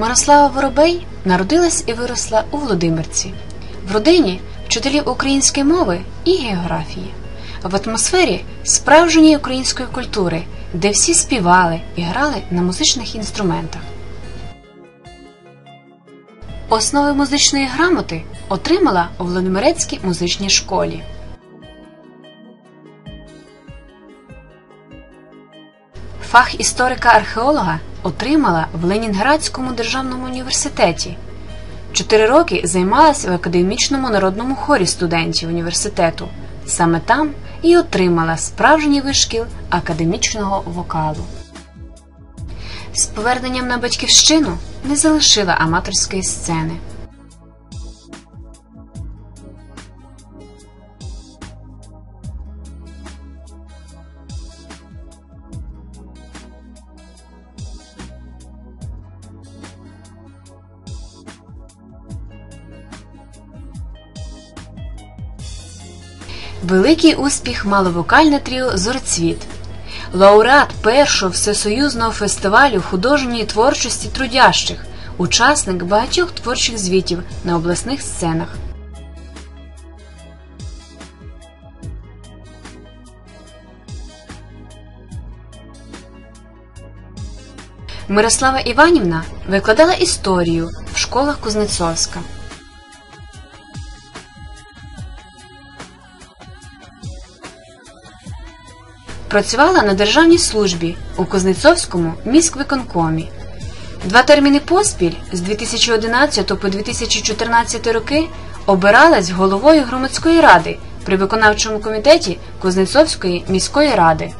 Мирослава Воробей народилась і виросла у Володимирці, в родині вчителів української мови і географії, в атмосфері справжньої української культури, де всі співали і грали на музичних інструментах. Основи музичної грамоти отримала у Володимирецькій музичній школі. Фах історика-археолога отримала в Ленінградському державному університеті. Чотири роки займалася в академічному народному хорі студентів університету. Саме там і отримала справжній вишкіл академічного вокалу. З поверненням на батьківщину не залишила аматорської сцени. Великий успіх мало вокальне тріо Зорцвіт, лауреат першого всесоюзного фестивалю художньої творчості трудящих, учасник багатьох творчих звітів на обласних сценах. Мирослава Іванівна викладала історію в школах Кузнецовська. Працювала на державній службі у Кузнецовському міськвиконкомі. Два терміни поспіль з 2011 по 2014 роки обиралась головою громадської ради при виконавчому комітеті Кузнецовської міської ради.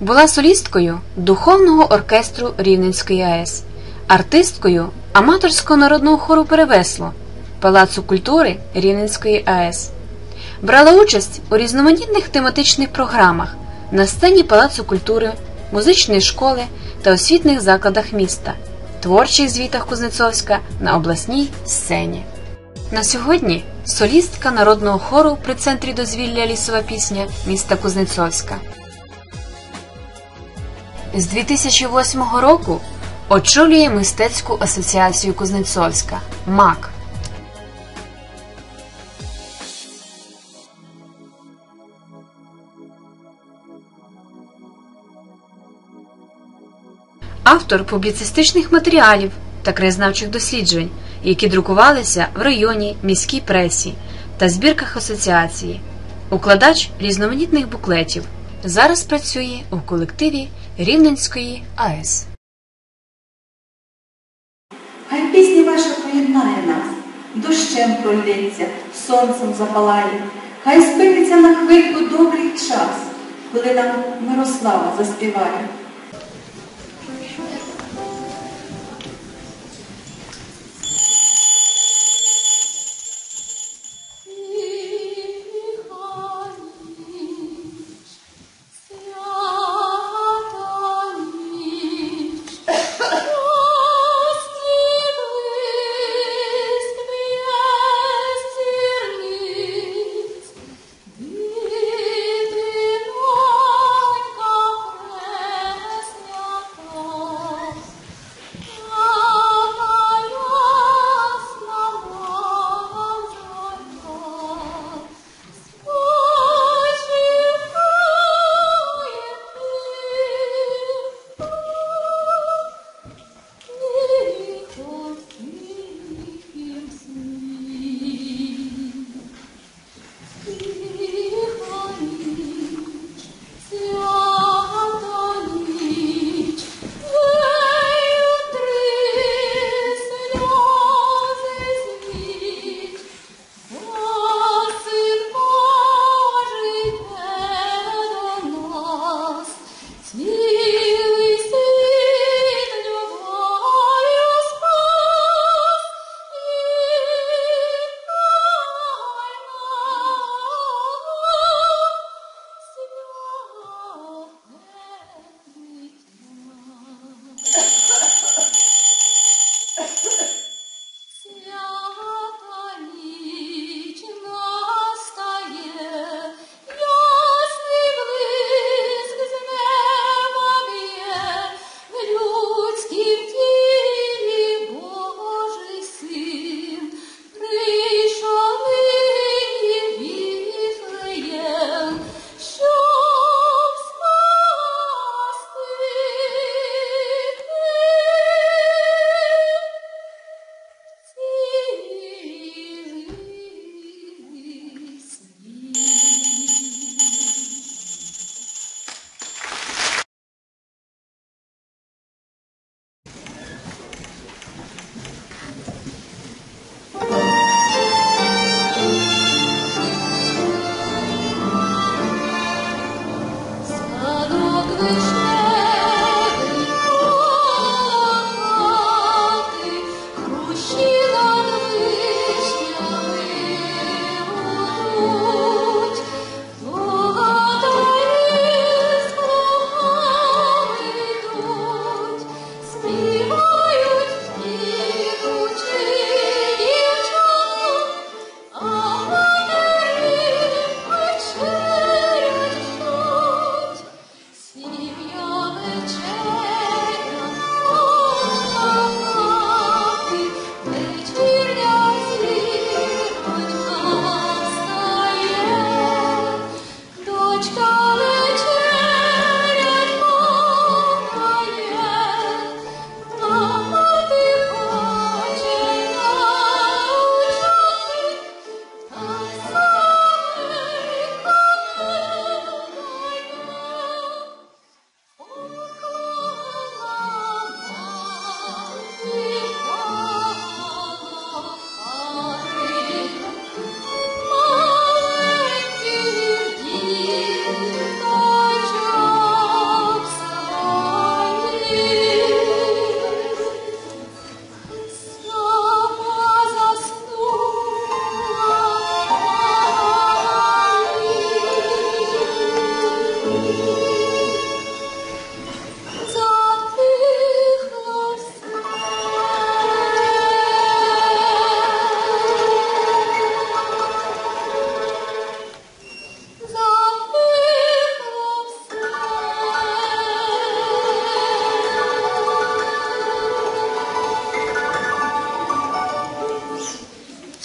Була солісткою духовного оркестру Рівненської АЕС, артисткою аматорського народного хору Перевесло. Палацу культури Рівненської АЕС. Брала участь у різноманітних тематичних програмах на сцені Палацу культури, музичної школи та освітних закладах міста, творчих звітах Кузнецовська на обласній сцені. На сьогодні солістка народного хору при центрі дозвілля лісова пісня міста Кузнецовська. З 2008 року очолює мистецьку асоціацію Кузнецовська МАК. Автор публіцистичних матеріалів та краєзнавчих досліджень, які друкувалися в районі міській пресі та збірках асоціації, укладач різноманітних буклетів. Зараз працює у колективі Рівненської АЕС. Хай пісня ваша поєднає нас, дощем пролється, сонцем запалає, хай спиниться на хвильку добрий час, коли нам Мирослава заспіває.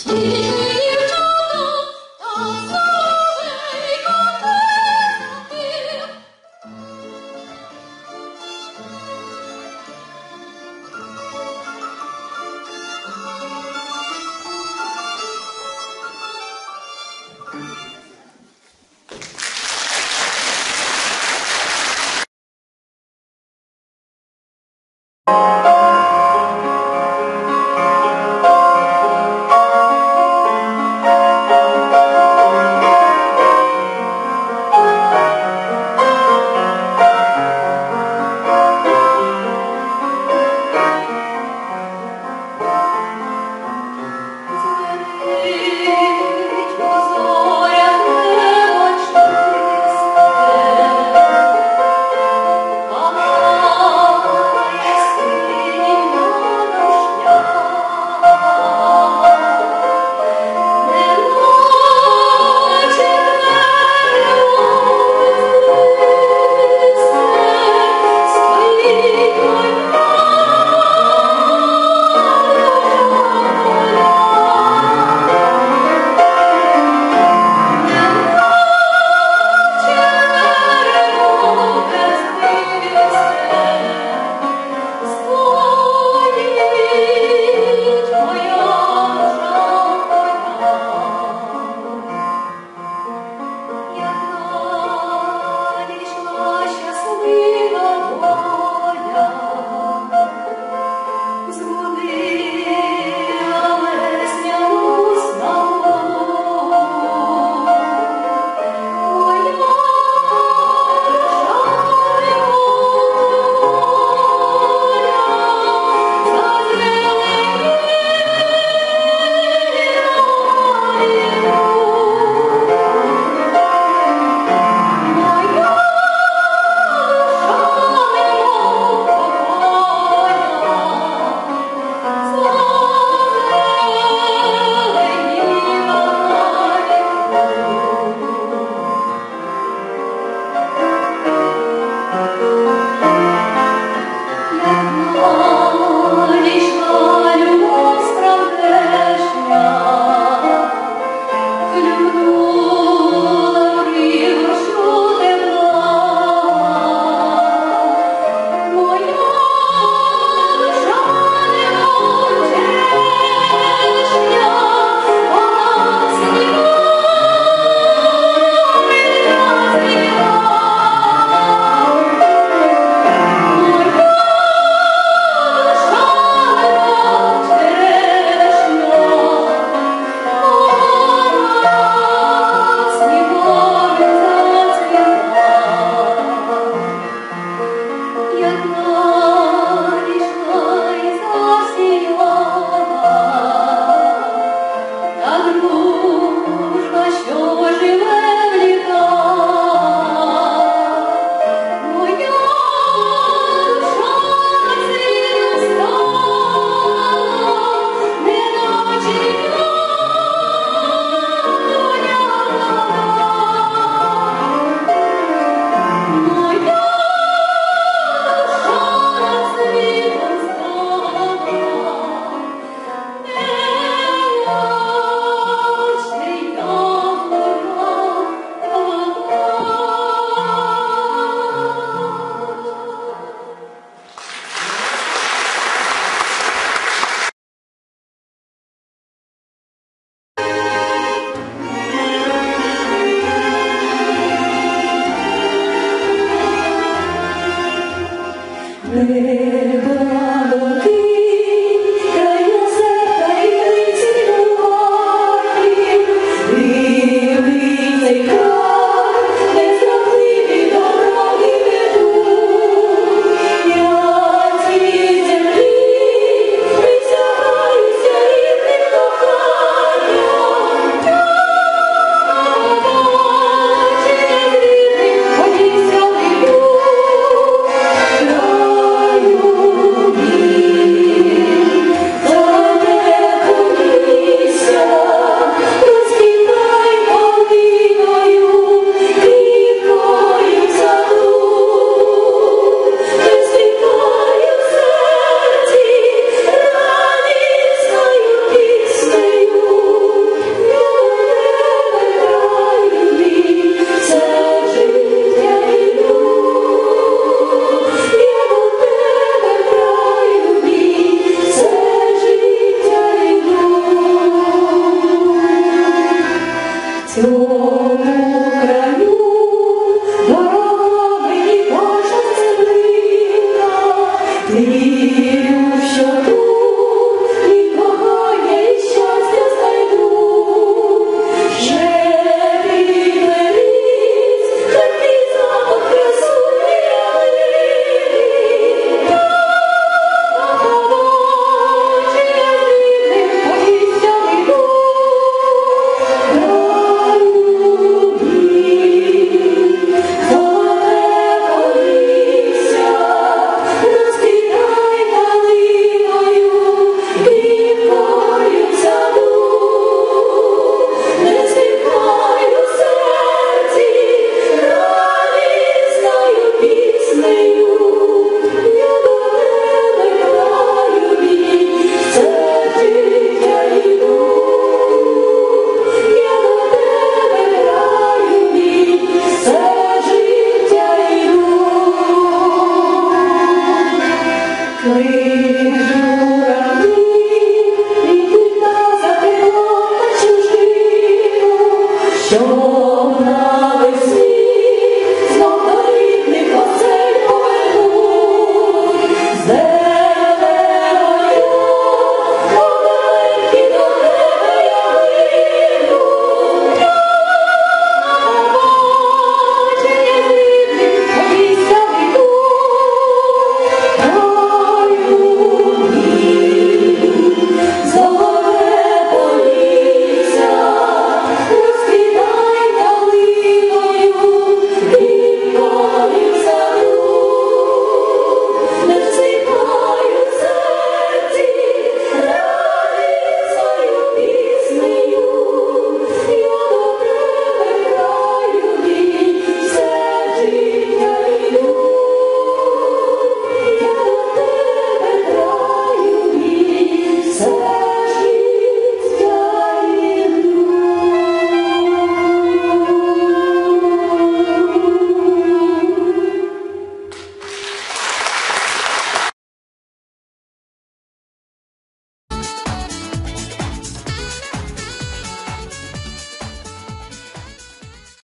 Yeah.